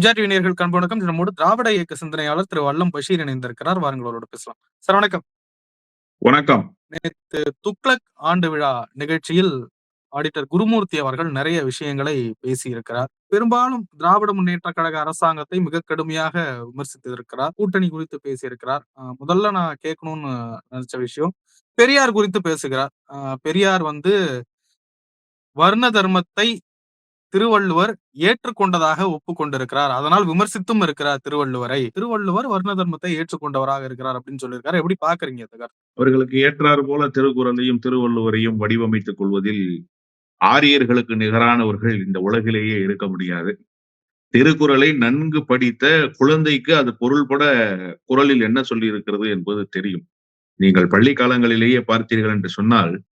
MGR TV நேயர்கள் கண்பு வணக்கம் நம்மோடு திராவிட இயக்க சிந்தனையாளர் திரு வல்லம் பஷீர் இணைந்திருக்கிறார். வாருங்களோட பேசலாம். சார் வணக்கம். வணக்கம். நேற்று துக்ளக் ஆண்டு விழா நிகழ்ச்சியில் ஆடிட்டர் குருமூர்த்தி அவர்கள் நிறைய விஷயங்களை பேசியிருக்கிறார். பெரும்பாலும் திராவிட முன்னேற்ற கழக அரசாங்கத்தை மிக கடுமையாக விமர்சித்து இருக்கிறார் கூட்டணி குறித்து பேசியிருக்கிறார். முதல்ல நான் கேட்கணும்னு நினைச்ச விஷயம் பெரியார் குறித்து பேசுகிறார். பெரியார் வந்து வர்ண தர்மத்தை திருவள்ளுவர் ஏற்றுக்கொண்டதாக ஒப்புக்கொண்டிருக்கிறார். அதனால் விமர்சித்தும் இருக்கிறார் திருவள்ளுவரை. திருவள்ளுவர் வர்ண தர்மத்தை ஏற்றுக்கொண்டவராக இருக்கிறார் அப்படின்னு சொல்லியிருக்காரு. எப்படி பாக்குறீங்க அவர்களுக்கு ஏற்றாறு போல திருக்குறளையும் திருவள்ளுவரையும் வடிவமைத்துக் கொள்வதில் ஆரியர்களுக்கு நிகரானவர்கள் இந்த உலகிலேயே இருக்க முடியாது. திருக்குறளை நன்கு படித்த குழந்தைக்கு அது பொருள்பட குரலில் என்ன சொல்லி இருக்கிறது என்பது தெரியும். நீங்கள் பள்ளி காலங்களிலேயே பார்த்தீர்கள் என்று சொன்னால்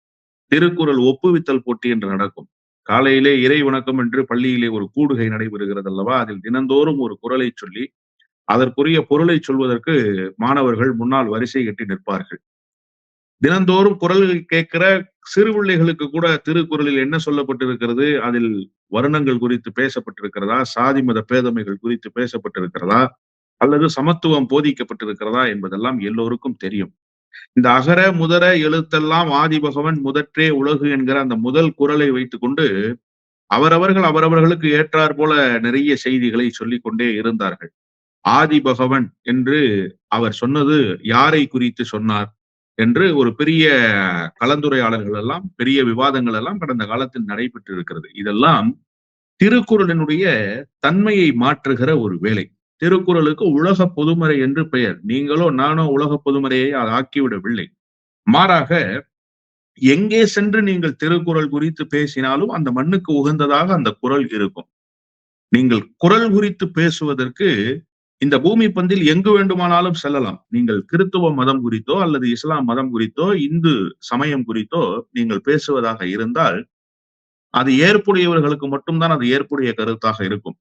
திருக்குறள் ஒப்புவித்தல் போட்டி என்று நடக்கும். காலையிலே இறை வணக்கம் என்று பள்ளியிலே ஒரு கூடுகை நடைபெறுகிறது அல்லவா அதில் தினந்தோறும் ஒரு குரலை சொல்லி அதற்குரிய பொருளை சொல்வதற்கு மாணவர்கள் முன்னால் வரிசை கட்டி நிற்பார்கள். தினந்தோறும் குரல் கேட்கிற சிறு பிள்ளைகளுக்கு கூட திருக்குறளில் என்ன சொல்லப்பட்டிருக்கிறது? அதில் வருணங்கள் குறித்து பேசப்பட்டிருக்கிறதா? சாதி மத பேதமைகள் குறித்து பேசப்பட்டிருக்கிறதா? அல்லது சமத்துவம் போதிக்கப்பட்டிருக்கிறதா? என்பதெல்லாம் எல்லோருக்கும் தெரியும். இந்த அகர முதர எழுத்தெல்லாம் ஆதிபகவன் முதற்றே உலகு என்கிற அந்த முதல் குரலை வைத்துக்கொண்டு அவரவர்கள் அவரவர்களுக்கு ஏற்றார் போல நிறைய செய்திகளை சொல்லிக் கொண்டே இருந்தார்கள். ஆதி பகவன் என்று அவர் சொன்னது யாரை குறித்து சொன்னார் என்று ஒரு பெரிய கலந்துரையாளர்கள் எல்லாம் பெரிய விவாதங்கள் எல்லாம் கடந்த காலத்தில் நடைபெற்று இருக்கிறது இதெல்லாம் திருக்குறளினுடைய தன்மையை மாற்றுகிற ஒரு வேலை. திருக்குறளுக்கு உலக பொதுமறை என்று பெயர். நீங்களோ நானோ உலக பொதுமறையை ஆக்கிவிடவில்லை. மாறாக எங்கே சென்று நீங்கள் திருக்குறள் குறித்து பேசினாலும் அந்த மண்ணுக்கு உகந்ததாக அந்த குரல் இருக்கும். நீங்கள் குரல் குறித்து பேசுவதற்கு இந்த பூமி பந்தில் எங்கு வேண்டுமானாலும் செல்லலாம். நீங்கள் கிறித்துவ மதம் குறித்தோ அல்லது இஸ்லாம் மதம் குறித்தோ இந்து சமயம் குறித்தோ நீங்கள் பேசுவதாக இருந்தால் அது ஏற்புடையவர்களுக்கு மட்டும்தான் அது ஏற்புடைய கருத்தாக இருக்கும்.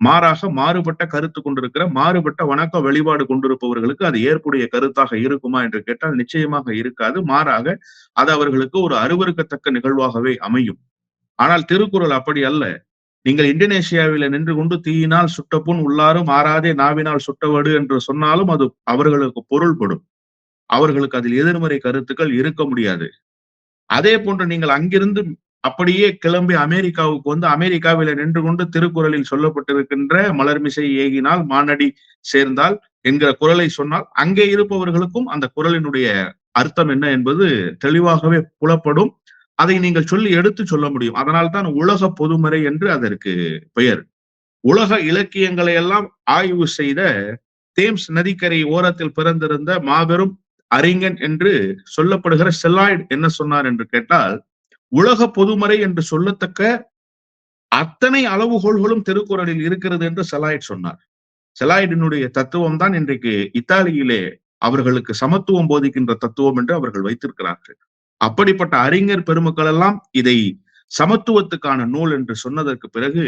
மாறாக மாறுபட்ட கருத்து கொண்டிருக்கிற மாறுபட்ட வணக்க வழிபாடு கொண்டிருப்பவர்களுக்கு அது ஏற்புடைய கருத்தாக இருக்குமா என்று கேட்டால் நிச்சயமாக இருக்காது. மாறாக அது அவர்களுக்கு ஒரு அருவருக்கத்தக்க நிகழ்வாகவே அமையும். ஆனால் திருக்குறள் அப்படி அல்ல. நீங்கள் இந்தோனேஷியாவில நின்று கொண்டு தீயினால் சுட்டப்புண் உள்ளாரும் ஆறாதே நாவினால் சுட்டவடு என்று சொன்னாலும் அது அவர்களுக்கு பொருள்படும். அவர்களுக்கு அதில் எதிர்மறை கருத்துக்கள் இருக்க முடியாது. அதே போன்று நீங்கள் அங்கிருந்து அப்படியே கிளம்பி அமெரிக்காவுக்கு வந்து அமெரிக்காவில நின்று கொண்டு திருக்குறளில் சொல்லப்பட்டிருக்கின்ற மலர்மிசை ஏகினால் மானடி சேர்ந்தால் என்கிற குரலை சொன்னால் அங்கே இருப்பவர்களுக்கும் அந்த குரலினுடைய அர்த்தம் என்ன என்பது தெளிவாகவே புலப்படும். அதை நீங்கள் சொல்லி எடுத்து சொல்ல முடியும். அதனால்தான் உலக பொதுமறை என்று அதற்கு பெயர். உலக இலக்கியங்களை எல்லாம் ஆய்வு செய்த தேம்ஸ் நதிக்கரை ஓரத்தில் பிறந்திருந்த மாபெரும் அறிஞன் என்று சொல்லப்படுகிற செல்லாய்டு என்ன சொன்னார் என்று கேட்டால் உலக பொதுமறை என்று சொல்லத்தக்க அத்தனை அளவுகோள்களும் திருக்குறளில் இருக்கிறது என்று செலாய்ட் சொன்னார். செலாய்டினுடைய தத்துவம் தான் இன்றைக்கு இத்தாலியிலே அவர்களுக்கு சமத்துவம் போதிக்கின்ற தத்துவம் என்று அவர்கள் வைத்திருக்கிறார்கள். அப்படிப்பட்ட அறிஞர் பெருமக்கள் எல்லாம் இதை சமத்துவத்துக்கான நூல் என்று சொன்னதற்கு பிறகு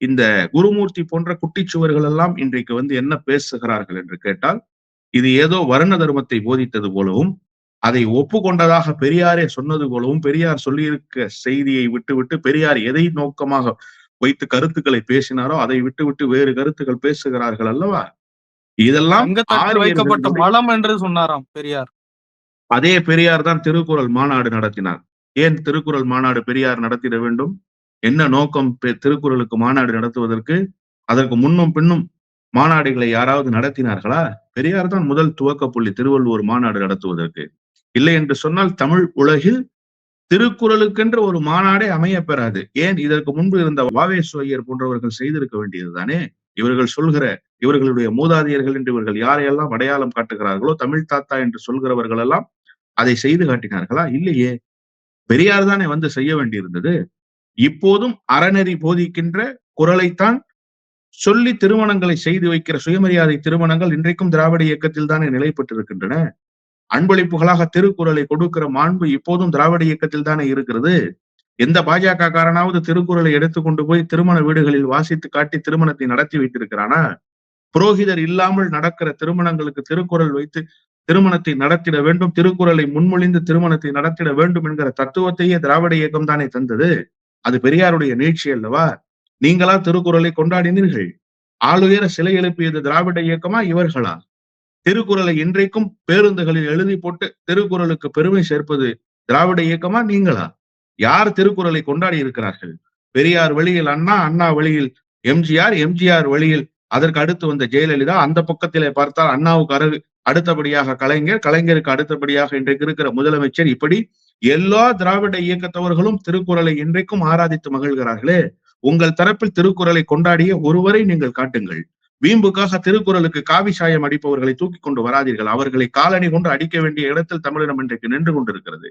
இந்த குருமூர்த்தி போன்ற குட்டிச்சுவர்கள் எல்லாம் இன்றைக்கு வந்து என்ன பேசுகிறார்கள் என்று கேட்டால் இது ஏதோ வருண தர்மத்தை போதித்தது போலவும் அதை ஒப்புக்கொண்டதாக பெரியாரே சொன்னது போலவும் பெரியார் சொல்லியிருக்க செய்தியை விட்டுவிட்டு பெரியார் எதை நோக்கமாக வைத்து கருத்துக்களை பேசினாரோ அதை விட்டுவிட்டு வேறு கருத்துக்கள் பேசுகிறார்கள் அல்லவா? இதெல்லாம் வைக்கப்பட்ட மலம் என்று சொன்னாராம் பெரியார். அதே பெரியார் தான் திருக்குறள் மாநாடு நடத்தினார். ஏன் திருக்குறள் மாநாடு பெரியார் நடத்திட வேண்டும்? என்ன நோக்கம் திருக்குறளுக்கு மாநாடு நடத்துவதற்கு? அதற்கு முன்னும் பின்னும் மாநாடுகளை யாராவது நடத்தினார்களா? பெரியார் தான் முதல் துவக்க புள்ளி திருவள்ளுவர் மாநாடு நடத்துவதற்கு. இல்லை என்று சொன்னால் தமிழ் உலகில் திருக்குறளுக்கென்று ஒரு மாநாடே அமைய பெறாது. ஏன்? இதற்கு முன்பு இருந்த வாவேஸ்வரியர் போன்றவர்கள் செய்திருக்க வேண்டியது தானே இவர்கள் சொல்கிற இவர்களுடைய மூதாதையர்கள் என்று இவர்கள் யாரையெல்லாம் அடையாளம் காட்டுகிறார்களோ தமிழ் தாத்தா என்று சொல்கிறவர்கள் எல்லாம் அதை செய்து காட்டினார்களா? இல்லையே. பெரியார் தானே வந்து செய்ய வேண்டியிருந்தது. இப்போதும் அறநெறி போதிக்கின்ற குரலைத்தான் சொல்லி திருமணங்களை செய்து வைக்கிற சுயமரியாதை திருமணங்கள் இன்றைக்கும் திராவிட இயக்கத்தில் தானே நிலை பெற்றிருக்கின்றன அன்பளிப்புகளாக திருக்குறளை கொடுக்கிற மாண்பு இப்போதும் திராவிட இயக்கத்தில் தானே இருக்கிறது? எந்த பாஜக காரனாவது திருக்குறளை எடுத்துக்கொண்டு போய் திருமண வீடுகளில் வாசித்து காட்டி திருமணத்தை நடத்தி வைத்திருக்கிறானா? புரோகிதர் இல்லாமல் நடக்கிற திருமணங்களுக்கு திருக்குறள் வைத்து திருமணத்தை நடத்திட வேண்டும் திருக்குறளை முன்மொழிந்து திருமணத்தை நடத்திட வேண்டும் என்கிற தத்துவத்தையே திராவிட இயக்கம் தானே தந்தது? அது பெரியாருடைய நீட்சி அல்லவா? நீங்களா திருக்குறளை கொண்டாடினீர்கள். ஆளுயர சிலை எழுப்பியது திராவிட இயக்கமா இவர்களா? திருக்குறளை இன்றைக்கும் பேருந்துகளில் எழுதி போட்டு திருக்குறளுக்கு பெருமை சேர்ப்பது திராவிட இயக்கமா? நீங்களா? யார் திருக்குறளை கொண்டாடி இருக்கிறார்கள்? பெரியார் வழியில் அண்ணா அண்ணா வழியில் எம்ஜிஆர் எம்ஜிஆர் வழியில் அதற்கு அடுத்து வந்த ஜெயலலிதா அந்த பக்கத்திலே பார்த்தால் அண்ணாவுக்கு அருகு அடுத்தபடியாக கலைஞர் கலைஞருக்கு அடுத்தபடியாக இன்றைக்கு இருக்கிற முதலமைச்சர் இப்படி எல்லா திராவிட இயக்கத்தவர்களும் திருக்குறளை இன்றைக்கும் ஆராதித்து மகிழ்கிறார்களே. உங்கள் தரப்பில் திருக்குறளை கொண்டாடிய ஒருவரை நீங்கள் காட்டுங்கள். வீம்புக்காக திருக்குறளுக்கு காவி சாயம் அடிப்பவர்களை தூக்கி கொண்டு வராதீர்கள். அவர்களை காலணி கொண்டு அடிக்க வேண்டிய இடத்தில் தமிழினம் இன்றைக்கு நின்று கொண்டிருக்கிறது.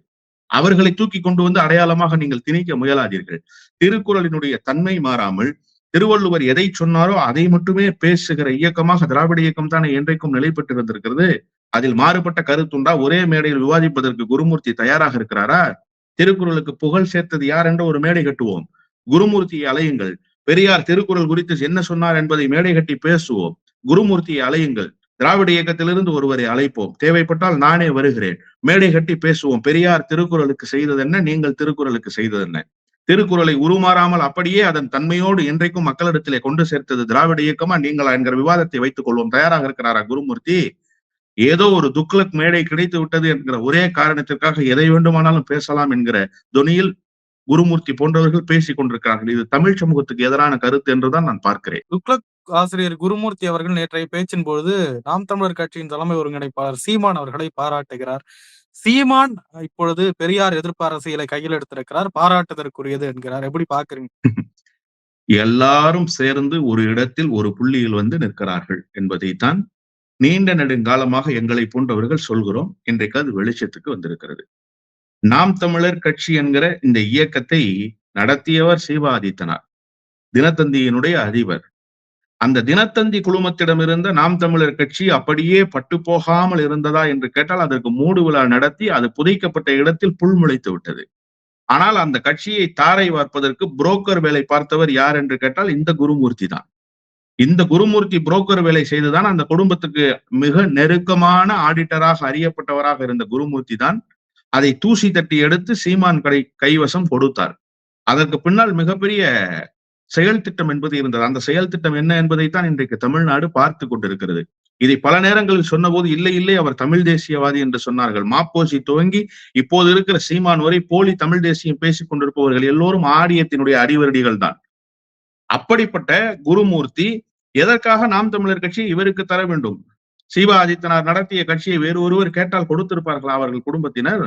அவர்களை தூக்கி கொண்டு வந்து அடையாளமாக நீங்கள் திணிக்க முயலாதீர்கள். திருக்குறளினுடைய தன்மை மாறாமல் திருவள்ளுவர் எதை சொன்னாரோ அதை மட்டுமே பேசுகிற இயக்கமாக திராவிட இயக்கம் தானே என்றைக்கும் நிலை பெற்றிருந்திருக்கிறது அதில் மாறுபட்ட கருத்துண்டா? ஒரே மேடையில் விவாதிப்பதற்கு குருமூர்த்தி தயாராக இருக்கிறாரா? திருக்குறளுக்கு புகழ் சேர்த்தது யார் என்ற ஒரு மேடை கட்டுவோம். குருமூர்த்தியை அலையுங்கள். பெரியார் திருக்குறள் குறித்து என்ன சொன்னார் என்பதை மேடை கட்டி பேசுவோம். குருமூர்த்தியை அலையுங்கள். திராவிட இயக்கத்திலிருந்து ஒருவரை அழைப்போம். தேவைப்பட்டால் நானே வருகிறேன். மேடை கட்டி பேசுவோம். பெரியார் திருக்குறளுக்கு செய்தது என்ன? நீங்கள் திருக்குறளுக்கு செய்தது என்ன? திருக்குறளை உருமாறாமல் அப்படியே அதன் தன்மையோடு இன்றைக்கும் மக்களிடத்திலே கொண்டு சேர்த்தது திராவிட இயக்கமா? நீங்களா என்கிற விவாதத்தை வைத்துக் கொள்வோம். தயாராக இருக்கிறாரா குருமூர்த்தி? ஏதோ ஒரு துக்ளக் மேடை கிடைத்து விட்டது என்கிற ஒரே காரணத்திற்காக எதை வேண்டுமானாலும் பேசலாம் என்கிற துணியில் குருமூர்த்தி போன்றவர்கள் பேசிக் கொண்டிருக்கிறார்கள். இது தமிழ் சமூகத்துக்கு எதிரான கருத்து என்றுதான் நான் பார்க்கிறேன். துக்ளக் ஆசிரியர் குருமூர்த்தி அவர்கள் நேற்றைய பேச்சின் பொழுது நாம் தமிழர் கட்சியின் தலைமை ஒருங்கிணைப்பாளர் சீமான் அவர்களை பாராட்டுகிறார். சீமான் இப்பொழுது பெரியார் எதிர்ப்பு அரசியலை கையில் எடுத்திருக்கிறார். பாராட்டுதற்குரியது என்கிறார். எப்படி பாக்குறீங்க எல்லாரும் சேர்ந்து ஒரு இடத்தில் ஒரு புள்ளியில் வந்து நிற்கிறார்கள் என்பதைத்தான் நீண்ட நெடுங்காலமாக எங்களை போன்றவர்கள் சொல்கிறோம். இன்றைக்கு அது வெளிச்சத்துக்கு வந்திருக்கிறது. நாம் தமிழர் கட்சி என்கிற இந்த இயக்கத்தை நடத்தியவர் சிவாதித்தனார் தினத்தந்தியினுடைய அதிபர். அந்த தினத்தந்தி குழுமத்திடமிருந்த நாம் தமிழர் கட்சி அப்படியே பட்டு போகாமல் இருந்ததா என்று கேட்டால் அதற்கு மூடு விழா நடத்தி அது புதைக்கப்பட்ட இடத்தில் புல் முளைத்து விட்டது. ஆனால் அந்த கட்சியை தாரை வார்ப்பதற்கு புரோக்கர் வேலை பார்த்தவர் யார் என்று கேட்டால் இந்த குருமூர்த்தி தான். இந்த குருமூர்த்தி புரோக்கர் வேலை செய்துதான் அந்த குடும்பத்துக்கு மிக நெருக்கமான ஆடிட்டராக அறியப்பட்டவராக இருந்த குருமூர்த்தி தான் அதை தூசி தட்டி எடுத்து சீமான் கடை கைவசம் கொடுத்தார். அதற்கு பின்னால் மிகப்பெரிய செயல் திட்டம் என்பது இருந்தது. அந்த செயல் திட்டம் என்ன என்பதைத்தான் இன்றைக்கு தமிழ்நாடு பார்த்து கொண்டிருக்கிறது. இதை பல நேரங்களில் சொன்னபோது இல்லை இல்லை அவர் தமிழ் தேசியவாதி என்று சொன்னார்கள். மாப்போசி துவங்கி இப்போது இருக்கிற சீமான் வரை போலி தமிழ் தேசியம் பேசிக் கொண்டிருப்பவர்கள் எல்லோரும் ஆரியத்தினுடைய அறிவரடிகள் தான். அப்படிப்பட்ட குருமூர்த்தி எதற்காக நாம் தமிழர் கட்சி இவருக்கு தர வேண்டும்? சீபா ஆதித்தனார் நடத்திய கட்சியை வேறு ஒருவர் கேட்டால் கொடுத்திருப்பார்களா அவர்கள் குடும்பத்தினர்?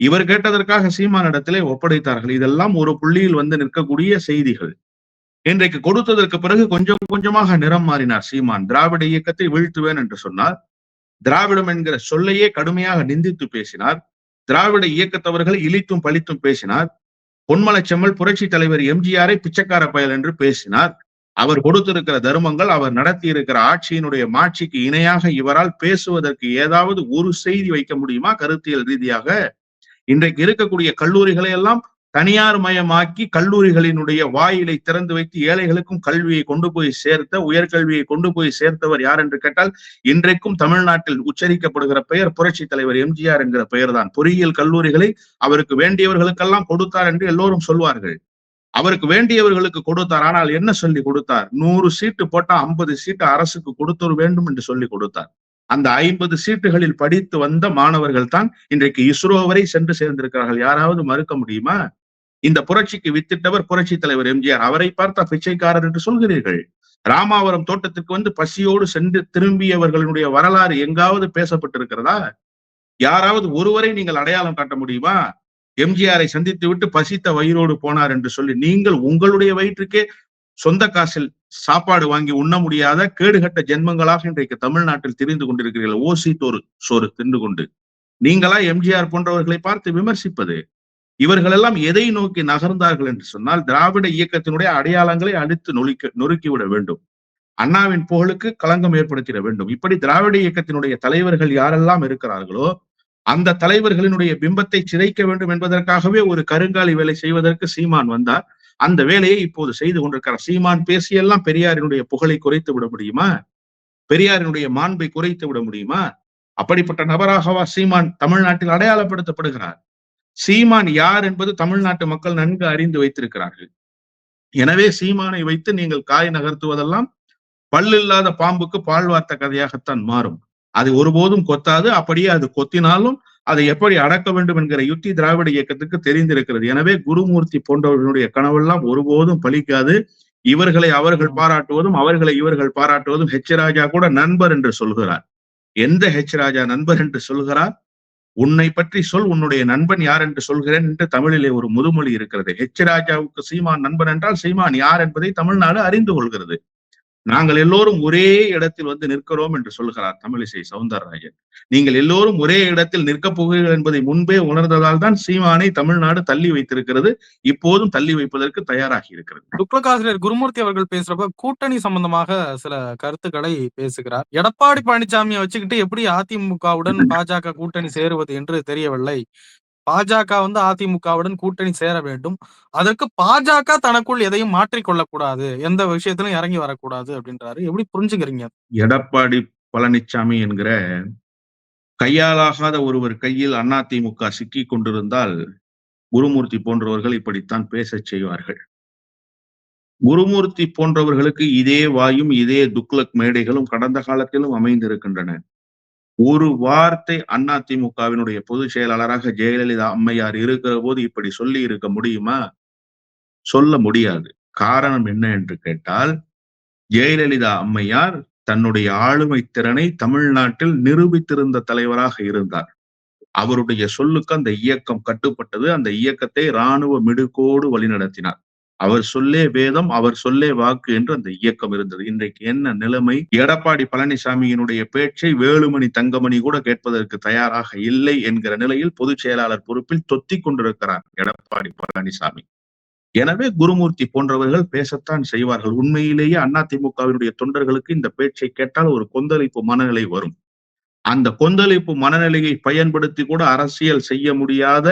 இவர் கேட்டதற்காக சீமானிடத்திலே ஒப்படைத்தார்கள். இதெல்லாம் ஒரு புள்ளியில் வந்து நிற்கக்கூடிய செய்திகள். இன்றைக்கு கொடுத்ததற்கு பிறகு கொஞ்சம் கொஞ்சமாக நிறம் மாறினார் சீமான். திராவிட இயக்கத்தை வீழ்த்துவேன் என்று சொன்னார். திராவிடம் என்கிற சொல்லையே கடுமையாக நிந்தித்து பேசினார். திராவிட இயக்கத்தவர்களை இழித்தும் பழித்தும் பேசினார். பொன்மலச்செம்மல் புரட்சி தலைவர் எம்ஜிஆரை பிச்சைக்கார பயல் என்று பேசினார். அவர் கொடுத்திருக்கிற தர்மங்கள் அவர் நடத்தி இருக்கிற ஆட்சியினுடைய மாட்சிக்கு இணையாக இவரால் பேசுவதற்கு ஏதாவது ஒரு செய்தி வைக்க முடியுமா? கருத்தியல் ரீதியாக. இன்றைக்கு இருக்கக்கூடிய கல்லூரிகளை எல்லாம் தனியார் மயமாக்கி கல்லூரிகளினுடைய வாயிலை திறந்து வைத்து ஏழைகளுக்கும் கல்வியை கொண்டு போய் சேர்த்த உயர்கல்வியை கொண்டு போய் சேர்த்தவர் யார் என்று கேட்டால் இன்றைக்கும் தமிழ்நாட்டில் உச்சரிக்கப்படுகிற பெயர் புரட்சி தலைவர் எம்ஜிஆர் என்கிற பெயர்தான். பொறியியல் கல்லூரிகளை அவருக்கு வேண்டியவர்களுக்கெல்லாம் கொடுத்தார் என்று எல்லோரும் சொல்வார்கள். அவருக்கு வேண்டியவர்களுக்கு கொடுத்தார். ஆனால் என்ன சொல்லி கொடுத்தார்? நூறு சீட்டு போட்டா ஐம்பது சீட்டு அரசுக்கு கொடுத்தோர் வேண்டும் என்று சொல்லி கொடுத்தார். அந்த ஐம்பது சீட்டுகளில் படித்து வந்த மாணவர்கள் தான் இன்றைக்கு இஸ்ரோ வரை சென்று சேர்ந்திருக்கிறார்கள். யாராவது மறுக்க முடியுமா? இந்த புரட்சிக்கு வித்திட்டவர் புரட்சி தலைவர் எம்ஜிஆர். அவரை பார்த்தா பிச்சைக்காரர் என்று சொல்கிறீர்கள். ராமாவரம் தோட்டத்திற்கு வந்து பசியோடு சென்று திரும்பியவர்களுடைய வரலாறு எங்காவது பேசப்பட்டிருக்கிறதா? யாராவது ஒருவரை நீங்கள் அடையாளம் காட்ட முடியுமா? எம்ஜிஆரை சந்தித்து விட்டு பசித்த வயிறோடு போனார் என்று சொல்லி நீங்கள் உங்களுடைய வயிற்றுக்கே சொந்த காசில் சாப்பாடு வாங்கி உண்ண முடியாத கேடுகட்ட ஜென்மங்களாக இன்றைக்கு தமிழ்நாட்டில் தெரிந்து கொண்டிருக்கிறீர்கள். ஓசி தோறு சோறு தின்று கொண்டு. நீங்களா எம்ஜிஆர் போன்றவர்களை பார்த்து விமர்சிப்பது? இவர்களெல்லாம் எதை நோக்கி நகர்ந்தார்கள் என்று சொன்னால் திராவிட இயக்கத்தினுடைய அடையாளங்களை அழித்து நொழிக்க நொறுக்கிவிட வேண்டும். அண்ணாவின் புகழுக்கு களங்கம் ஏற்படுத்திட வேண்டும். இப்படி திராவிட இயக்கத்தினுடைய தலைவர்கள் யாரெல்லாம் இருக்கிறார்களோ அந்த தலைவர்களினுடைய பிம்பத்தை சிதைக்க வேண்டும் என்பதற்காகவே ஒரு கருங்காலி வேலை செய்வதற்கு சீமான் வந்தார். அந்த வேலையை இப்போது செய்து கொண்டிருக்கிறார். சீமான் பேசியெல்லாம் பெரியாரினுடைய புகழை குறைத்து விட முடியுமா? பெரியாரினுடைய மாண்பை குறைத்து விட முடியுமா? அப்படிப்பட்ட நபராகவா சீமான் தமிழ்நாட்டில் அடையாளப்படுத்தப்படுகிறார்? சீமான் யார் என்பது தமிழ்நாட்டு மக்கள் நன்கு அறிந்து வைத்திருக்கிறார்கள். எனவே சீமானை வைத்து நீங்கள் காய் நகர்த்துவதெல்லாம் பல்லில்லாத பாம்புக்கு பால் வார்த்த கதையாகத்தான் மாறும். அது ஒருபோதும் கொத்தாது. அப்படியே அது கொத்தினாலும் அதை எப்படி அடக்க வேண்டும் என்கிற யுத்தி திராவிட இயக்கத்துக்கு தெரிந்திருக்கிறது. எனவே குருமூர்த்தி போன்றவர்களுடைய கனவெல்லாம் ஒருபோதும் பலிக்காது. இவர்களை அவர்கள் பாராட்டுவதும் அவர்களை இவர்கள் பாராட்டுவதும் ஹெச் ராஜா கூட நண்பர் என்று சொல்கிறார். எந்த ஹெச் ராஜா நண்பர் என்று சொல்கிறார்? உன்னை பற்றி சொல் உன்னுடைய நண்பன் யார் என்று சொல்கிறேன் என்று தமிழிலே ஒரு முதுமொழி இருக்கிறது. ஹெச் ராஜாவுக்கு சீமான் நண்பன் என்றால் சீமான் யார் என்பதை தமிழ்நாடு அறிந்து கொள்கிறது. நாங்கள் எல்லோரும் ஒரே இடத்தில் வந்து நிற்கிறோம் என்று சொல்கிறார் தமிழிசை சவுந்தரராஜன். நீங்கள் எல்லோரும் ஒரே இடத்தில் நிற்கப் போகிறீர்கள் என்பதை முன்பே உணர்ந்ததால் தான் சீமானை தமிழ்நாடு தள்ளி வைத்திருக்கிறது. இப்போதும் தள்ளி வைப்பதற்கு தயாராகி இருக்கிறது. துக்ளகாசிரியர் குருமூர்த்தி அவர்கள் பேசுறப்ப கூட்டணி சம்பந்தமாக சில கருத்துக்களை பேசுகிறார். எடப்பாடி பழனிசாமியை வச்சுக்கிட்டு எப்படி அதிமுகவுடன் பாஜக கூட்டணி சேருவது என்று தெரியவில்லை. பாஜக வந்து அதிமுகவுடன் கூட்டணி சேர வேண்டும். அதற்கு பாஜக தனக்குள் எதையும் மாற்றிக்கொள்ள கூடாது எந்த விஷயத்திலும் இறங்கி வரக்கூடாது அப்படின்றாரு. எப்படி புரிஞ்சுக்கிறீங்க? எடப்பாடி பழனிசாமி என்கிற கையாலாகாத ஒருவர் கையில் அதிமுக சிக்கிக் கொண்டிருந்தால் குருமூர்த்தி போன்றவர்கள் இப்படித்தான் பேசச் செய்வார்கள். குருமூர்த்தி போன்றவர்களுக்கு இதே வாயும் இதே துக்ளக் மேடைகளும் கடந்த காலத்திலும் அமைந்திருக்கின்றன. ஒரு வார்த்தை அதிமுகவினுடைய பொதுச் செயலாளராக ஜெயலலிதா அம்மையார் இருக்கிற போது இப்படி சொல்லி இருக்க முடியுமா? சொல்ல முடியாது. காரணம் என்ன என்று கேட்டால் ஜெயலலிதா அம்மையார் தன்னுடைய ஆளுமை திறனை தமிழ்நாட்டில் நிரூபித்திருந்த தலைவராக இருந்தார். அவருடைய சொல்லுக்கு அந்த இயக்கம் கட்டுப்பட்டது. அந்த இயக்கத்தை இராணுவ மிடுக்கோடு வழிநடத்தினார். அவர் சொல்லே வேதம் அவர் சொல்லே வாக்கு என்று அந்த இயக்கம் இருந்தது. இன்றைக்கு என்ன நிலைமை? எடப்பாடி பழனிசாமியினுடைய பேச்சை வேலுமணி தங்கமணி கூட கேட்பதற்கு தயாராக இல்லை என்கிற நிலையில் பொதுச் செயலாளர் பொறுப்பில் தொத்திக் கொண்டிருக்கிறார் எடப்பாடி பழனிசாமி. எனவே குருமூர்த்தி போன்றவர்கள் பேசத்தான் செய்வார்கள். உண்மையிலேயே அதிமுகவினுடைய தொண்டர்களுக்கு இந்த பேச்சை கேட்டால் ஒரு கொந்தளிப்பு மனநிலை வரும். அந்த கொந்தளிப்பு மனநிலையை பயன்படுத்தி கூட அரசியல் செய்ய முடியாத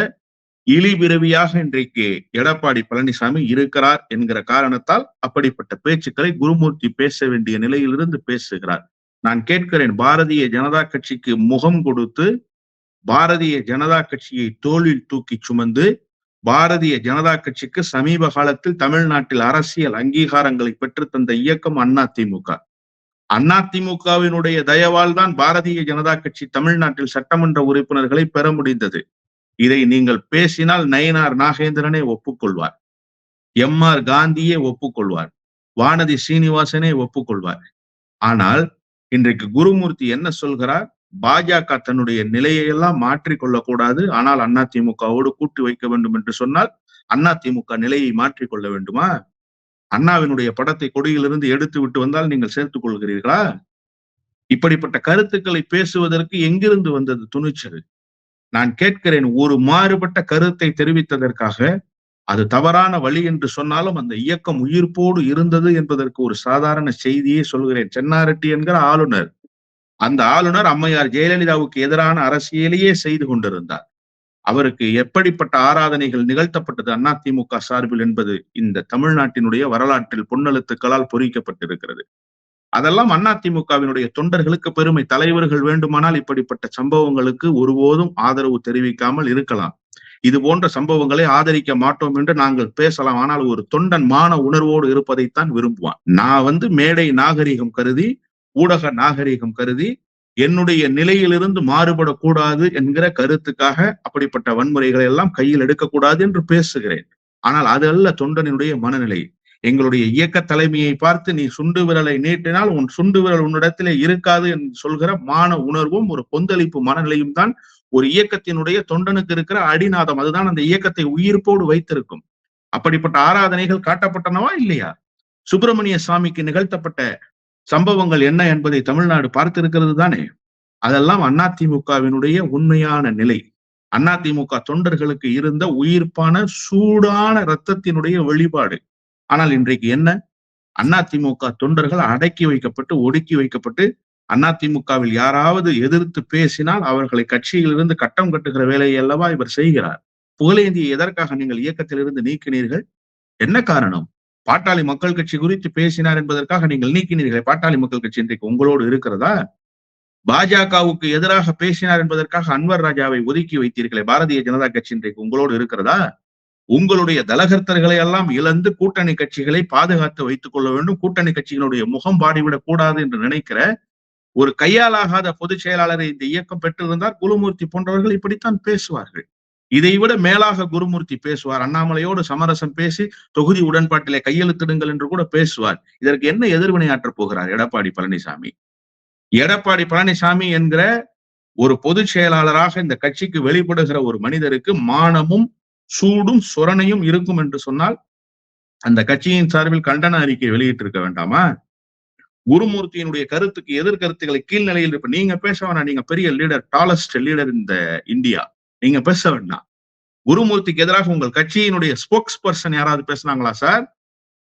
இழிபிறவியாக இன்றைக்கு எடப்பாடி பழனிசாமி இருக்கிறார் என்கிற காரணத்தால் அப்படிப்பட்ட பேச்சுக்களை குருமூர்த்தி பேச வேண்டிய நிலையிலிருந்து பேசுகிறார். நான் கேட்கிறேன் பாரதிய ஜனதா கட்சிக்கு முகம் கொடுத்து பாரதிய ஜனதா கட்சியை தோளில் தூக்கி சுமந்து பாரதிய ஜனதா கட்சிக்கு சமீப காலத்தில் தமிழ்நாட்டில் அரசியல் அங்கீகாரங்களை பெற்றுத்தந்த இயக்கம் அண்ணா திமுக அண்ணா திமுகவினுடைய தயவால் தான் பாரதிய ஜனதா கட்சி தமிழ்நாட்டில் சட்டமன்ற உறுப்பினர்களை பெற முடிந்தது. இதை நீங்கள் பேசினால் நயினார் நாகேந்திரனே ஒப்புக்கொள்வார். எம் ஆர் காந்தியே ஒப்புக்கொள்வார். வானதி சீனிவாசனே ஒப்புக்கொள்வார். ஆனால் இன்றைக்கு குருமூர்த்தி என்ன சொல்கிறார்? பாஜக தன்னுடைய நிலையெல்லாம் மாற்றிக் கொள்ளக்கூடாது ஆனால் திமுகவோடு கூட்டி வைக்க வேண்டும் என்று சொன்னால் அண்ணா திமுக நிலையை மாற்றி கொள்ள வேண்டுமா? அண்ணாவினுடைய படத்தை கொடியிலிருந்து எடுத்து விட்டு வந்தால் நீங்கள் சேர்த்துக் கொள்கிறீர்களா? இப்படிப்பட்ட கருத்துக்களை பேசுவதற்கு எங்கிருந்து வந்தது துணிச்சல்? நான் கேட்கிறேன் ஒரு மாறுபட்ட கருத்தை தெரிவித்ததற்காக அது தவறான வழி என்று சொன்னாலும் அந்த இயக்கம் உயிர்ப்போடு இருந்தது என்பதற்கு ஒரு சாதாரண செய்தியே சொல்கிறேன். சென்னாரெட்டி என்கிற ஆளுநர் அந்த ஆளுநர் அம்மையார் ஜெயலலிதாவுக்கு எதிரான அரசியலையே செய்து கொண்டிருந்தார். அவருக்கு எப்படிப்பட்ட ஆராதனைகள் நிகழ்த்தப்பட்டது அதிமுக சார்பில் என்பது இந்த தமிழ்நாட்டினுடைய வரலாற்றில் பொன்னெழுத்துக்களால் பொறிக்கப்பட்டிருக்கிறது. அதெல்லாம் அதிமுகவினுடைய தொண்டர்களுக்கு பெருமை. தலைவர்கள் வேண்டுமானால் இப்படிப்பட்ட சம்பவங்களுக்கு ஒருபோதும் ஆதரவு தெரிவிக்காமல் இருக்கலாம். இது போன்ற சம்பவங்களை ஆதரிக்க மாட்டோம் என்று நாங்கள் பேசலாம். ஆனால் ஒரு தொண்டன் மான உணர்வோடு இருப்பதைத்தான் விரும்புவான். நான் வந்து மேடை நாகரிகம் கருதி ஊடக நாகரிகம் கருதி என்னுடைய நிலையிலிருந்து மாறுபடக்கூடாது என்கிற கருத்துக்காக அப்படிப்பட்ட வன்முறைகளை எல்லாம் கையில் எடுக்கக்கூடாது என்று பேசுகிறேன். ஆனால் அது அல்ல தொண்டனினுடைய மனநிலை. எங்களுடைய இயக்க தலைமையை பார்த்து நீ சுண்டு விரலை நீட்டினால் உன் சுண்டு விரல் உன்னிடத்திலே இருக்காது என்று சொல்கிற மான உணர்வும் ஒரு கொந்தளிப்பு மனநிலையும் தான் ஒரு இயக்கத்தினுடைய தொண்டனுக்கு இருக்கிற அடிநாதம். அதுதான் அந்த இயக்கத்தை உயிர்ப்போடு வைத்திருக்கும். அப்படிப்பட்ட ஆராதனைகள் காட்டப்பட்டனவா இல்லையா? சுப்பிரமணிய சுவாமிக்கு நிகழ்த்தப்பட்ட சம்பவங்கள் என்ன என்பதை தமிழ்நாடு பார்த்திருக்கிறது தானே? அதெல்லாம் அதிமுகவினுடைய உண்மையான நிலை. அதிமுக தொண்டர்களுக்கு இருந்த உயிர்ப்பான சூடான ரத்தத்தினுடைய வெளிப்பாடு. ஆனால் இன்றைக்கு என்ன? அதிமுக தொண்டர்கள் அடக்கி வைக்கப்பட்டு ஒடுக்கி வைக்கப்பட்டு அதிமுகவில் யாராவது எதிர்த்து பேசினால் அவர்களை கட்சியிலிருந்து கட்டம் கட்டுகிற வேலையை அல்லவா இவர் செய்கிறார்? புகழேந்தியை எதற்காக நீங்கள் இயக்கத்திலிருந்து நீக்கினீர்கள்? என்ன காரணம்? பாட்டாளி மக்கள் கட்சி குறித்து பேசினார் என்பதற்காக நீங்கள் நீக்கினீர்களே பாட்டாளி மக்கள் கட்சி இன்றைக்கு உங்களோடு இருக்கிறதா? பாஜகவுக்கு எதிராக பேசினார் என்பதற்காக அன்வர் ராஜாவை ஒதுக்கி வைத்தீர்களே பாரதிய ஜனதா கட்சி இன்றைக்கு உங்களோடு இருக்கிறதா? உங்களுடைய தலகர்த்தர்களை எல்லாம் இழந்து கூட்டணி கட்சிகளை பாதுகாத்து வைத்துக் கொள்ள வேண்டும். கூட்டணி கட்சிகளுடைய முகம் பாடிவிடக் கூடாது என்று நினைக்கிற ஒரு கையாலாகாத பொதுச் செயலாளரை இந்த இயக்கம் பெற்றிருந்தால் குருமூர்த்தி போன்றவர்கள் இப்படித்தான் பேசுவார்கள். இதை விட மேலாக குருமூர்த்தி பேசுவார். அண்ணாமலையோடு சமரசம் பேசி தொகுதி உடன்பாட்டிலே கையெழுத்திடுங்கள் என்று கூட பேசுவார். இதற்கு என்ன எதிர்வினையாற்றப் போகிறார் எடப்பாடி பழனிசாமி? எடப்பாடி பழனிசாமி என்கிற ஒரு பொதுச் செயலாளராக இந்த கட்சிக்கு வெளிப்படுகிற ஒரு மனிதருக்கு மானமும் சூடும் சுரணையும் இருக்கும் என்று சொன்னால் அந்த கட்சியின் சார்பில் கண்டன அறிக்கை வெளியிட்டிருக்க வேண்டாமா? குருமூர்த்தியினுடைய கருத்துக்கு எதிர்கருத்துக்களை கீழ்நிலையில் இப்ப நீங்க பேச வேணாம். நீங்க பெரிய லீடர் டாலஸ்ட் லீடர் இந்த இந்தியா. நீங்க பேச வேண்டாம். குருமூர்த்திக்கு எதிராக உங்கள் கட்சியினுடைய ஸ்போக்ஸ் பர்சன் யாராவது பேசினாங்களா சார்?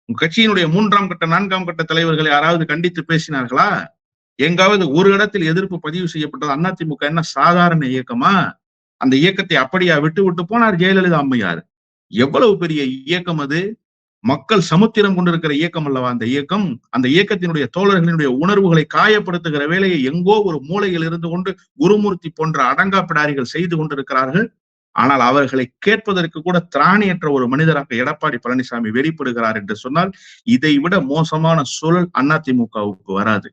உங்க கட்சியினுடைய மூன்றாம் கட்ட நான்காம் கட்ட தலைவர்கள் யாராவது கண்டித்து பேசினார்களா? எங்காவது ஒரு இடத்தில் எதிர்ப்பு பதிவு செய்யப்பட்டது அதிமுக என்ன சாதாரண இயக்கமா? அந்த இயக்கத்தை அப்படியா விட்டு விட்டு போனார் ஜெயலலிதா அம்மையார். எவ்வளவு பெரிய இயக்கம் அது? மக்கள் சமுத்திரம் கொண்டிருக்கிற இயக்கம் அல்லவா அந்த இயக்கம்? அந்த இயக்கத்தினுடைய தோழர்களினுடைய உணர்வுகளை காயப்படுத்துகிற வேலையை எங்கோ ஒரு மூலையில் இருந்து கொண்டு குருமூர்த்தி போன்ற அடங்கா பிடாரிகள் செய்து கொண்டிருக்கிறார்கள். ஆனால் அவர்களை கேட்பதற்கு கூட திராணியற்ற ஒரு மனிதராக எடப்பாடி பழனிசாமி வெளிப்படுகிறார் என்று சொன்னால் இதை விட மோசமான சூழல் அதிமுகவுக்கு வராது.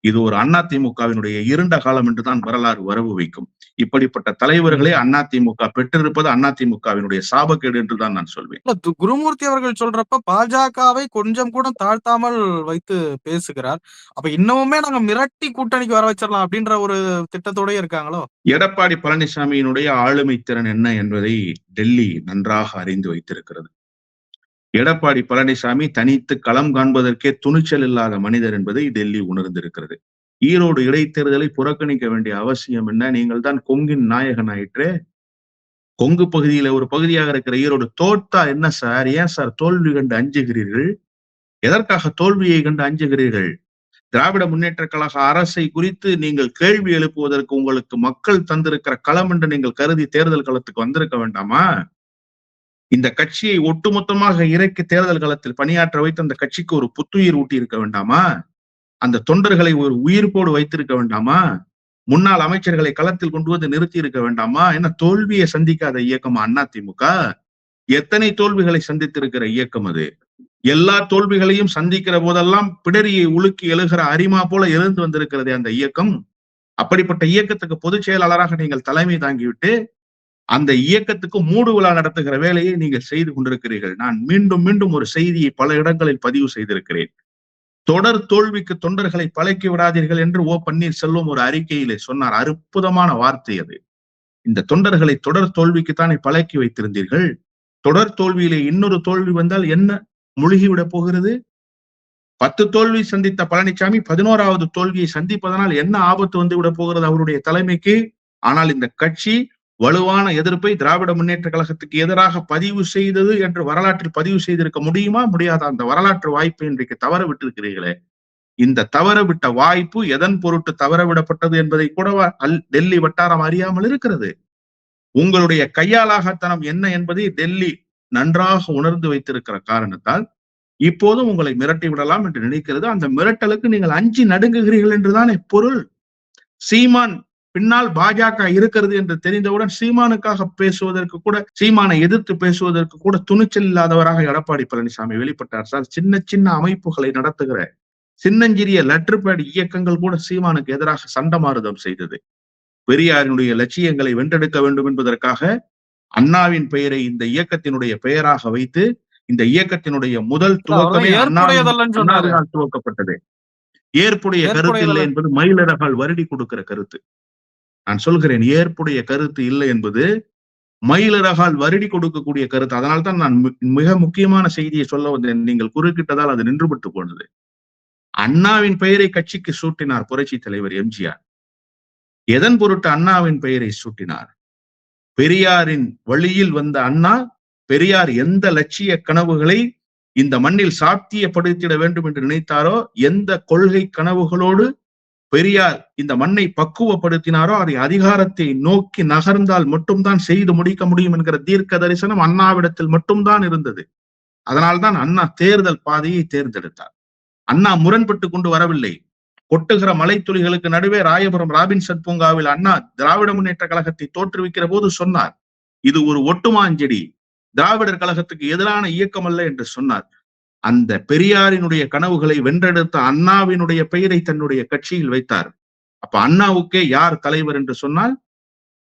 இது ஒரு அதிமுகவினுடைய இருண்ட காலம் என்றுதான் வரலாறு வரவு வைக்கும். இப்படிப்பட்ட தலைவர்களை அதிமுக பெற்றிருப்பது அதிமுகவினுடைய சாபக்கேடு என்றுதான் நான் சொல்வேன். குருமூர்த்தி அவர்கள் சொல்றப்ப பாஜகவை கொஞ்சம் கூட தாழ்த்தாமல் வைத்து பேசுகிறார். அப்ப இன்னமுமே நாங்க மிரட்டி கூட்டணிக்கு வர வச்சிடலாம் அப்படின்ற ஒரு திட்டத்தோடய இருக்காங்களோ? எடப்பாடி பழனிசாமியினுடைய ஆளுமை திறன் என்ன என்பதை டெல்லி நன்றாக அறிந்து வைத்திருக்கிறது. எடப்பாடி பழனிசாமி தனித்து களம் காண்பதற்கே துணிச்சல் இல்லாத மனிதர் என்பதை டெல்லி உணர்ந்திருக்கிறது. ஈரோடு இடைத்தேர்தலை புறக்கணிக்க வேண்டிய அவசியம் என்ன? நீங்கள் தான் கொங்கின் நாயகன் ஆயிற்றே. கொங்கு பகுதியில ஒரு பகுதியாக இருக்கிற ஈரோடு தோற்றா என்ன சார்? ஏன் சார் தோல்வி கண்டு அஞ்சுகிறீர்கள்? எதற்காக தோல்வியை கண்டு அஞ்சுகிறீர்கள்? திராவிட முன்னேற்ற கழக அரசை குறித்து நீங்கள் கேள்வி எழுப்புவதற்கு உங்களுக்கு மக்கள் தந்திருக்கிற களம் என்று நீங்கள் கருதி தேர்தல் களத்துக்கு வந்திருக்க வேண்டாமா? இந்த கட்சியை ஒட்டுமொத்தமாக இறக்கி தேர்தல் களத்தில் பணியாற்ற வைத்து அந்த கட்சிக்கு ஒரு புத்துயிர் ஊட்டி இருக்க வேண்டாமா? அந்த தொண்டர்களை ஒரு உயிர்ப்போடு வைத்திருக்க வேண்டாமா? முன்னாள் அமைச்சர்களை களத்தில் கொண்டு வந்து நிறுத்தி இருக்க வேண்டாமா? என்ன தோல்வியை சந்திக்காத இயக்கமா அண்ணா திமுக? எத்தனை தோல்விகளை சந்தித்திருக்கிற இயக்கம் அது? எல்லா தோல்விகளையும் சந்திக்கிற போதெல்லாம் பிடரியை உலுக்கி எழுகிற அரிமா போல எழுந்து வந்திருக்கிறது அந்த இயக்கம். அப்படிப்பட்ட இயக்கத்துக்கு பொதுச் செயலாளராக நீங்கள் தலைமை தாங்கிவிட்டு அந்த இயக்கத்துக்கு மூடு விழா நடத்துகிற வேலையை நீங்கள் செய்து கொண்டிருக்கிறீர்கள். நான் மீண்டும் மீண்டும் ஒரு செய்தியை பல இடங்களில் பதிவு செய்திருக்கிறேன். தொடர் தோல்விக்கு தொண்டர்களை பழக்கி விடாதீர்கள் என்று ஓ பன்னீர்செல்வம் ஒரு அறிக்கையிலே சொன்னார். அற்புதமான வார்த்தை அது. இந்த தொண்டர்களை தொடர் தோல்விக்குத்தானே பழக்கி வைத்திருந்தீர்கள்? தொடர் தோல்வியிலே இன்னொரு தோல்வி வந்தால் என்ன? முழுகிவிட போகிறது? பத்து தோல்வி சந்தித்த பழனிசாமி பதினோராவது தோல்வியை சந்திப்பதனால் என்ன ஆபத்து வந்து விட போகிறது அவருடைய தலைமைக்கு? ஆனால் இந்த கட்சி வலுவான எதிர்ப்பை திராவிட முன்னேற்ற கழகத்துக்கு எதிராக பதிவு செய்தது என்று வரலாற்றில் பதிவு செய்திருக்க முடியுமா? முடியாத? அந்த வரலாற்று வாய்ப்பை இன்றைக்கு தவற விட்டிருக்கிறீர்களே. இந்த தவற விட்ட வாய்ப்பு எதன் பொருட்டு தவற விடப்பட்டது என்பதை கூட அல்- டெல்லி வட்டாரம் அறியாமல் இருக்கிறது? உங்களுடைய கையாலாகத்தனம் என்ன என்பதை டெல்லி நன்றாக உணர்ந்து வைத்திருக்கிற காரணத்தால் இப்போதும் உங்களை மிரட்டி விடலாம் என்று நினைக்கிறது. அந்த மிரட்டலுக்கு நீங்கள் அஞ்சி நடுங்குகிறீர்கள் என்றுதான் பொருள். சீமான் பின்னால் பாஜக இருக்கிறது என்று தெரிந்தவுடன் சீமானுக்காக பேசுவதற்கு கூட சீமானை எதிர்த்து பேசுவதற்கு கூட துணிச்சல் இல்லாதவராக எடப்பாடி பழனிசாமி வெளிப்பட்டார். சார் சின்ன சின்ன அமைப்புகளை நடத்துகிற சின்னஞ்சிறிய லெட்டர் பேட் இயக்கங்கள் கூட சீமானுக்கு எதிராக சண்டமாறுதம் செய்தது. பெரியாரினுடைய லட்சியங்களை வென்றெடுக்க வேண்டும் என்பதற்காக அண்ணாவின் பெயரை இந்த இயக்கத்தினுடைய பெயராக வைத்து இந்த இயக்கத்தினுடைய முதல் துவக்கமே அண்ணாவினால் துவக்கப்பட்டது. ஏற்புடைய கருத்து இல்லை என்பது மயிலிறகால் வருடி கொடுக்கிற கருத்து. நான் சொல்கிறேன் ஏற்புடைய கருத்து இல்லை என்பது மயிலரகால் வருடி கொடுக்கக்கூடிய கருத்து. அதனால்தான் நான் மிக முக்கியமான செய்தியை சொல்ல வந்தேன். நீங்கள் குறுக்கிட்டதால் அது நின்றுபட்டு போனது. அண்ணாவின் பெயரை கட்சிக்கு சூட்டினார் புரட்சி தலைவர் எம்ஜிஆர். எதன் பொருட்டு அண்ணாவின் பெயரை சூட்டினார்? பெரியாரின் வழியில் வந்த அண்ணா பெரியார் எந்த லட்சிய கனவுகளை இந்த மண்ணில் சாத்தியப்படுத்திட வேண்டும் என்று நினைத்தாரோ எந்த கொள்கை கனவுகளோடு பெரியார் இந்த மண்ணை பக்குவப்படுத்தினாரோ அதை அதிகாரத்தை நோக்கி நகர்ந்தால் மட்டும்தான் செய்து முடிக்க முடியும் என்கிற தீர்க்க தரிசனம் அண்ணாவிடத்தில் மட்டும்தான் இருந்தது. அதனால்தான் அண்ணா தேர்தல் பாதையை தேர்ந்தெடுத்தார். அண்ணா முரண்பட்டு கொண்டு வரவில்லை. கொட்டுகிற மலைத்துளிகளுக்கு நடுவே ராயபுரம் ராபின்சன் பூங்காவில் அண்ணா திராவிட முன்னேற்ற கழகத்தை தோற்றுவிக்கிற போது சொன்னார் இது ஒரு ஒட்டுமாஞ்செடி. திராவிடர் கழகத்துக்கு எதிரான இயக்கம் அல்ல என்று சொன்னார். அந்த பெரியாரினுடைய கனவுகளை வென்றெடுத்த அண்ணாவினுடைய பெயரை தன்னுடைய கட்சியில் வைத்தார். அப்ப அண்ணாவுக்கே யார் தலைவர் என்று சொன்னால்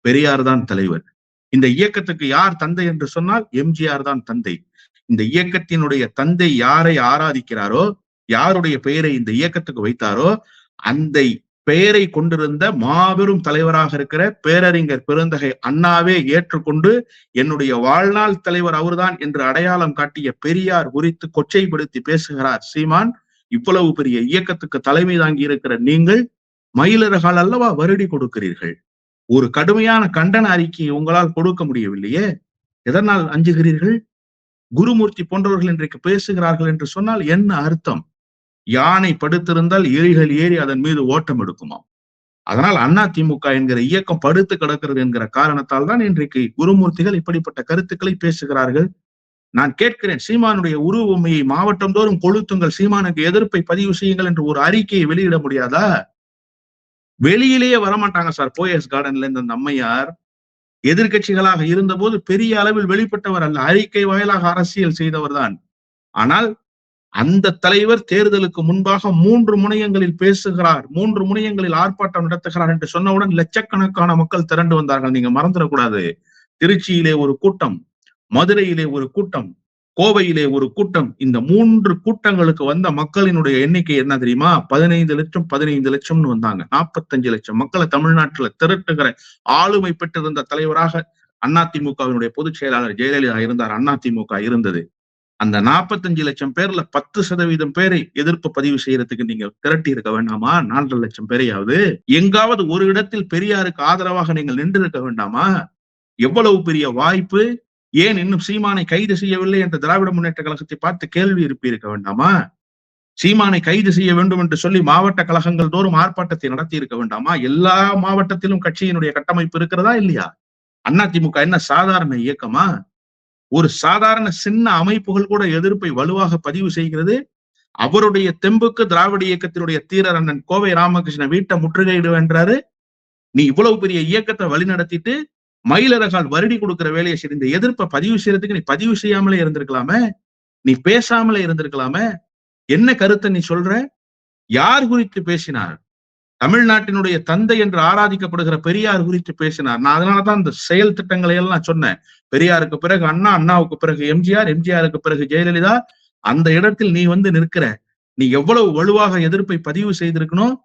பெரியார் தான் தலைவர். இந்த இயக்கத்துக்கு யார் தந்தை என்று சொன்னால் எம்ஜிஆர் தான் தந்தை. இந்த இயக்கத்தினுடைய தந்தை யாரை ஆராதிக்கிறாரோ யாருடைய பெயரை இந்த இயக்கத்துக்கு வைத்தாரோ அந்த பெயரை கொண்டிருந்த மாபெரும் தலைவராக இருக்கிற பேரறிஞர் பெருந்தகை அண்ணாவே ஏற்றுக்கொண்டு என்னுடைய வாழ்நாள் தலைவர் அவர்தான் என்று அடையாளம் காட்டிய பெரியார் குறித்து கொச்சைப்படுத்தி பேசுகிறார். சீமான் இவ்வளவு பெரிய இயக்கத்துக்கு தலைமை தாங்கி இருக்கிற நீங்கள் மயிலரகால் அல்லவா வருடி கொடுக்கிறீர்கள்? ஒரு கடுமையான கண்டன அறிக்கையை உங்களால் கொடுக்க முடியவில்லையே? எதனால் அஞ்சுகிறீர்கள்? குருமூர்த்தி போன்றவர்கள் இன்றைக்கு பேசுகிறார்கள் என்று சொன்னால் என்ன அர்த்தம்? யானை படுத்திருந்தால் ஏரிகள் ஏறி அதன் மீது ஓட்டம் எடுக்குமாம். அதனால் அண்ணா திமுக என்கிற இயக்கம் படுத்து கிடக்கிறது என்கிற காரணத்தால் தான் இன்றைக்கு குருமூர்த்திகள் இப்படிப்பட்ட கருத்துக்களை பேசுகிறார்கள். நான் கேட்கிறேன் சீமானுடைய உருவமையை மாவட்டம் தோறும் கொளுத்துங்கள். சீமானுக்கு எதிர்ப்பை பதிவு செய்யுங்கள் என்று ஒரு அறிக்கையை வெளியிட முடியாதா? வெளியிலேயே வரமாட்டாங்க சார். போயஸ் கார்டன்ல இருந்து அந்த அம்மையார் எதிர்கட்சிகளாக இருந்தபோது பெரிய அளவில் வெளிப்பட்டவர் அல்ல. அறிக்கை வாயிலாக அரசியல் செய்தவர் தான். ஆனால் அந்த தலைவர் தேர்தலுக்கு முன்பாக மூன்று முனையங்களில் பேசுகிறார் மூன்று முனையங்களில் ஆர்ப்பாட்டம் நடத்துகிறார் என்று சொன்னவுடன் லட்சக்கணக்கான மக்கள் திரண்டு வந்தார்கள். நீங்க மறந்துடக்கூடாது. திருச்சியிலே ஒரு கூட்டம் மதுரையிலே ஒரு கூட்டம் கோவையிலே ஒரு கூட்டம். இந்த மூன்று கூட்டங்களுக்கு வந்த மக்களினுடைய எண்ணிக்கை என்ன தெரியுமா? பதினைந்து லட்சம் பதினைந்து லட்சம்னு வந்தாங்க. நாற்பத்தஞ்சு லட்சம். மக்களை தமிழ்நாட்டுல திரட்டுகிற ஆளுமை பெற்றிருந்த தலைவராக அதிமுகவினுடைய பொதுச் செயலாளர் ஜெயலலிதா இருந்தார். அதிமுக இருந்தது. அந்த நாற்பத்தஞ்சு லட்சம் பேர்ல பத்து சதவீதம் பேரை எதிர்ப்பு பதிவு செய்யறதுக்கு நீங்க திரட்டி இருக்க வேண்டாமா? நாலரை லட்சம் பேரையாவது எங்காவது ஒரு இடத்தில் பெரியாருக்கு ஆதரவாக நீங்கள் நின்று இருக்க வேண்டாமா? எவ்வளவு பெரிய வாய்ப்பு? ஏன் இன்னும் சீமானை கைது செய்யவில்லை என்ற திராவிட முன்னேற்ற கழகத்தை பார்த்து கேள்வி எழுப்பியிருக்க வேண்டாமா? சீமானை கைது செய்ய வேண்டும் என்று சொல்லி மாவட்ட கழகங்கள் தோறும் ஆர்ப்பாட்டத்தை நடத்தி இருக்க வேண்டாமா? எல்லா மாவட்டத்திலும் கட்சியினுடைய கட்டமைப்பு இருக்கிறதா இல்லையா? அதிமுக என்ன சாதாரண இயக்கமா? ஒரு சாதாரண சின்ன அமைப்புகள் கூட எதிர்ப்பை வலுவாக பதிவு செய்கிறது. அவருடைய தெம்புக்கு திராவிட இயக்கத்தினுடைய தீரர் அண்ணன் கோவை ராமகிருஷ்ணன் வீட்டை முற்றுகையிடுவேன்றாரு நீ இவ்வளவு பெரிய இயக்கத்தை வழிநடத்திட்டு மயிலரகால் வருடி கொடுக்கிற வேலையை சரி இந்த எதிர்ப்பை பதிவு செய்யறதுக்கு நீ பதிவு செய்யாமலே இருந்திருக்கலாமே? நீ பேசாமலே இருந்திருக்கலாமே? என்ன கருத்தை நீ சொல்ற? யார் குறித்து பேசினார்? தமிழ்நாட்டினுடைய தந்தை என்று ஆராதிக்கப்படுகிற பெரியார் குறித்து பேசினார். நான் அதனாலதான் இந்த செயல் திட்டங்களை எல்லாம் நான் சொன்னேன். பெரியாருக்கு பிறகு அண்ணா அண்ணாவுக்கு பிறகு எம்ஜிஆர் எம்ஜிஆருக்கு பிறகு ஜெயலலிதா அந்த இடத்தில் நீ வந்து நிற்கிற. நீ எவ்வளவு வலுவாக எதிர்ப்பை பதிவு செய்திருக்கணும்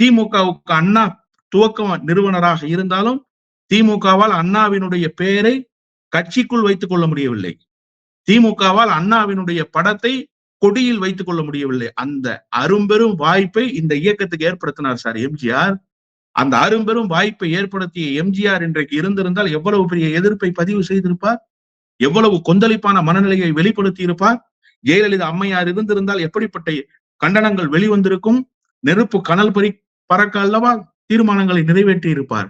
திமுகவுக்கு அண்ணா துவக்க நிறுவனராக இருந்தாலும் திமுகவால் அண்ணாவினுடைய பெயரை கட்சிக்குள் வைத்துக் கொள்ள முடியவில்லை. திமுகவால் அண்ணாவினுடைய படத்தை கொடியில் வைத்துக் கொள்ள முடியவில்லை. அந்த அரும்பெரும் வாய்ப்பை இந்த இயக்கத்துக்கு ஏற்படுத்தினார் சார் எம்ஜிஆர். அந்த அரும்பெரும் வாய்ப்பை ஏற்படுத்திய எம்ஜிஆர் இன்றைக்கு இருந்திருந்தால் எவ்வளவு பெரிய எதிர்ப்பை பதிவு செய்திருப்பார்? எவ்வளவு கொந்தளிப்பான மனநிலையை வெளிப்படுத்தி இருப்பார் ஜெயலலிதா அம்மையார் இருந்திருந்தால் எப்படிப்பட்ட கண்டனங்கள் வெளிவந்திருக்கும்? நெருப்பு கனல் பறி பறக்க அல்லவா? தீர்மானங்களை நிறைவேற்றி இருப்பார்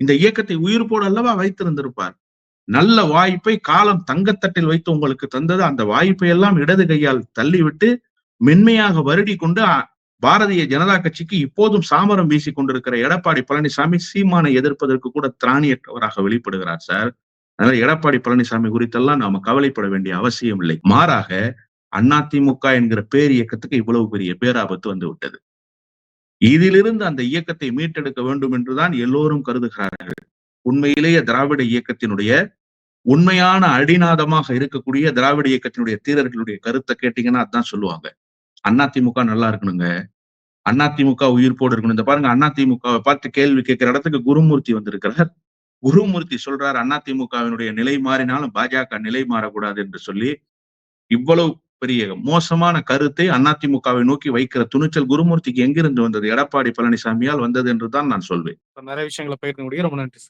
இந்த இயக்கத்தை உயிர் போட அல்லவா வைத்திருந்திருப்பார்? நல்ல வாய்ப்பை காலம் தங்கத்தட்டில் வைத்து உங்களுக்கு தந்தது. அந்த வாய்ப்பை எல்லாம் இடது கையால் தள்ளிவிட்டு மென்மையாக வருடி கொண்டு பாரதிய ஜனதா கட்சிக்கு இப்போதும் சாமரம் வீசி கொண்டிருக்கிற எடப்பாடி பழனிசாமி சீமானை எதிர்ப்பதற்கு கூட திராணியற்றவராக வெளிப்படுகிறார் சார். அதனால எடப்பாடி பழனிசாமி குறித்தெல்லாம் நாம கவலைப்பட வேண்டிய அவசியம் இல்லை. மாறாக அதிமுக என்கிற பேர் இயக்கத்துக்கு இவ்வளவு பெரிய பேராபத்து வந்து விட்டது. இதிலிருந்து அந்த இயக்கத்தை மீட்டெடுக்க வேண்டும் என்றுதான் எல்லோரும் கருதுகிறார்கள். உண்மையிலேயே திராவிட இயக்கத்தினுடைய உண்மையான அடிநாதமாக இருக்கக்கூடிய திராவிட இயக்கத்தினுடைய தீரர்களுடைய கருத்தை கேட்டீங்கன்னா அதான் சொல்லுவாங்க. அதிமுக நல்லா இருக்கணுங்க. அதிமுக உயிர்ப்போடு இருக்கணும். இந்த பாருங்க அதிமுகவை பார்த்து கேள்வி கேட்கிற இடத்துக்கு குருமூர்த்தி வந்திருக்கிறார். குருமூர்த்தி சொல்றார் அதிமுகவினுடைய நிலை மாறினாலும் பாஜக நிலை மாறக்கூடாது என்று சொல்லி இவ்வளவு பெரிய மோசமான கருத்தை அதிமுகவை நோக்கி வைக்கிற துணிச்சல் குருமூர்த்திக்கு எங்கிருந்து வந்தது? எடப்பாடி பழனிசாமியால் வந்தது என்றுதான் நான் சொல்வேன். நிறைய விஷயங்களை பயிர்க்க முடியும் ரொம்ப நன்றி